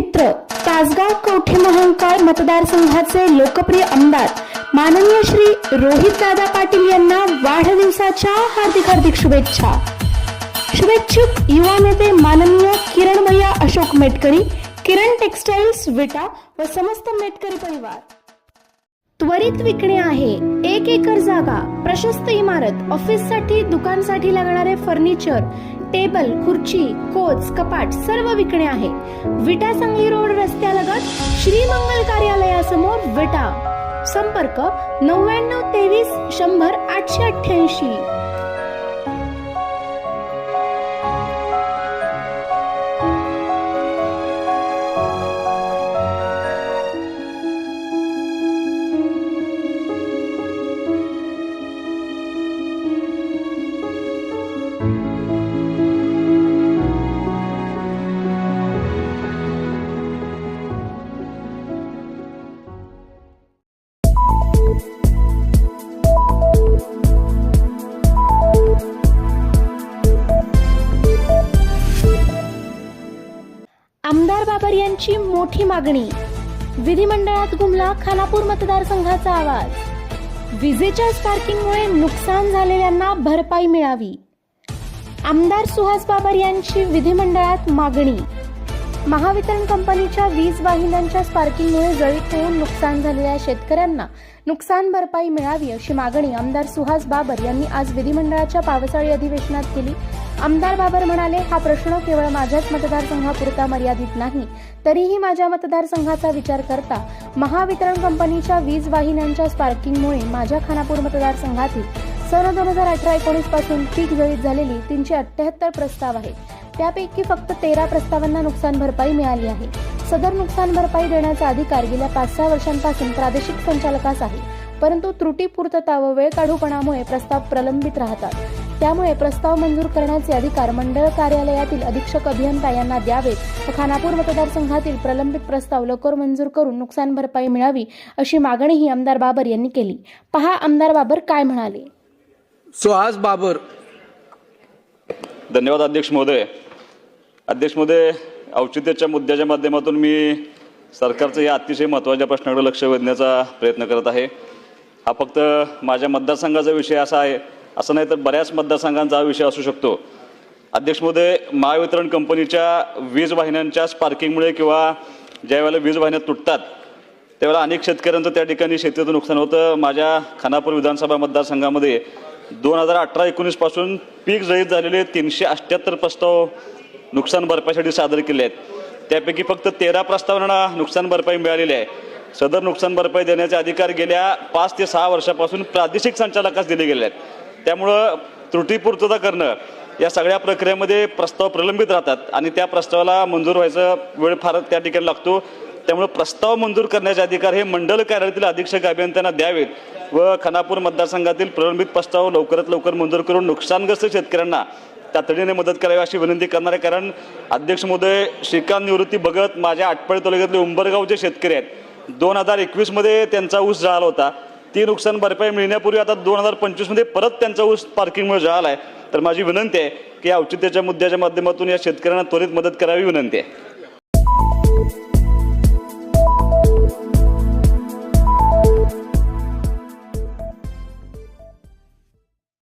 तासगाव कोठी महांकाळ मतदारसंघाचे लोकप्रिय आमदार माननीय श्री रोहित दादा पाटील यांना वाढदिवसाच्या हार्दिक हार्दिक शुभेच्छा. शुभेच्छुक युवा नेते माननीय किरण भैया अशोक मेटकरी किरण टेक्सटाईल्स विटा व समस्त मेटकरी परिवार. त्वरित विकणे आहे एक एकर जागा प्रशस्त इमारत ऑफिससाठी दुकानसाठी लागणारे फर्निचर टेबल खुर्ची कोच कपाट सर्व विकणे आहे. विटा सांगली रोड रस्त्यालगत श्रीमंगल कार्यालयासमोर विटा. संपर्क नव्याण्णव तेवीस शंभर आठशे अठ्ठ्याऐंशी. आमदार यांची मोठी मागणी. विधिमंडळात घुमला खानापूर मतदारसंघाचा आवाज. विजेच्या स्पार्किंगमुळे नुकसान झालेल्यांना भरपाई मिळावी. आमदार सुहास बाबर यांची विधिमंडळात मागणी. महावितरण कंपनीच्या वीज वाहिन्यांच्या स्पार्किंगमुळे जळीत होऊन नुकसान झालेल्या शेतकऱ्यांना नुकसान भरपाई मिळावी अशी मागणी आमदार सुहास बाबर यांनी आज विधिमंडळाच्या पावसाळी अधिवेशनात केली. आमदार बाबर म्हणाले हा प्रश्न केवळ माझ्याच मतदारसंघापुरता मर्यादित नाही तरीही माझ्या मतदारसंघाचा विचार करता महावितरण कंपनीच्या वीज वाहिन्यांच्या स्पार्किंगमुळे माझ्या खानापूर मतदारसंघातील सन दोन हजार अठरा एकोणीसपासून पीक जळीत झालेली तीनशे अठ्ठ्याहत्तर प्रस्ताव आहेत. त्यापैकी फक्त तेरा प्रस्तावांना नुकसान भरपाई मिळाली आहे. सदर नुकसान भरपाई देण्याचा अधिकार गेल्या पाच सहा वर्षांपासून प्रादेशिक संचालकास आहे. परंतु त्रुटी पूर्तता व वेळ काढूपणामुळे प्रस्ताव प्रलंबित राहतात. त्यामुळे प्रस्ताव मंजूर करण्याचे अधिकार मंडळ कार्यालयातील अधीक्षक अभियंता यांना द्यावेत व खानापूर मतदारसंघातील प्रलंबित प्रस्ताव लवकर मंजूर करून नुकसान भरपाई मिळावी अशी मागणीही आमदार बाबर यांनी केली. पहा आमदार बाबर काय म्हणाले. सुहास बाबर. धन्यवाद अध्यक्ष महोदय. अध्यक्ष औचित्याच्या मुद्द्याच्या माध्यमातून मी सरकारचं या अतिशय महत्त्वाच्या प्रश्नाकडे लक्ष वेधण्याचा प्रयत्न करत आहे. हा फक्त माझ्या मतदारसंघाचा विषय असा आहे असं नाही तर बऱ्याच मतदारसंघांचा हा विषय असू शकतो. अध्यक्ष महावितरण कंपनीच्या वीज वाहिन्यांच्या स्पार्किंगमुळे किंवा ज्या वेळेला वीज वाहिन्या तुटतात त्यावेळेला अनेक शेतकऱ्यांचं त्या ठिकाणी शेतीचं नुकसान होतं. माझ्या खानापूर विधानसभा मतदारसंघामध्ये दोन हजार अठरा एकोणीसपासून पीक जळीत झालेले तीनशे अठ्ठ्याहत्तर प्रस्ताव नुकसान भरपाईसाठी सादर केले आहेत. त्यापैकी फक्त तेरा प्रस्तावांना नुकसान भरपाई मिळालेली आहे. सदर नुकसान भरपाई देण्याचे अधिकार गेल्या पाच ते सहा वर्षापासून प्रादेशिक संचालकास दिले गेले आहेत. त्यामुळं त्रुटीपूर्तता करणं या सगळ्या प्रक्रियेमध्ये प्रस्ताव प्रलंबित राहतात आणि त्या प्रस्तावाला मंजूर व्हायचा वेळ फार त्या ठिकाणी लागतो. त्यामुळे प्रस्ताव मंजूर करण्याचे अधिकार हे मंडल कार्यालयातील अधीक्षक अभियंत्यांना द्यावेत व खानापूर मतदारसंघातील प्रलंबित प्रस्ताव लवकरात लवकर मंजूर करून नुकसानग्रस्त शेतकऱ्यांना तातडीने मदत करावी अशी विनंती करणार आहे. कारण अध्यक्ष महोदय श्रीकांत निवृत्ती बघत माझ्या आटपाडी तालुक्यातले उंबरगावचे शेतकरी आहेत. दोन हजार एकवीसमध्ये त्यांचा ऊस जळाला होता. ती नुकसान भरपाई मिळण्यापूर्वी आता दोन हजार पंचवीसमध्ये परत त्यांचा ऊस पार्किंगमुळे जळाला आहे. तर माझी विनंती आहे की या औचित्याच्या मुद्द्याच्या माध्यमातून या शेतकऱ्यांना त्वरित मदत करावी विनंती आहे.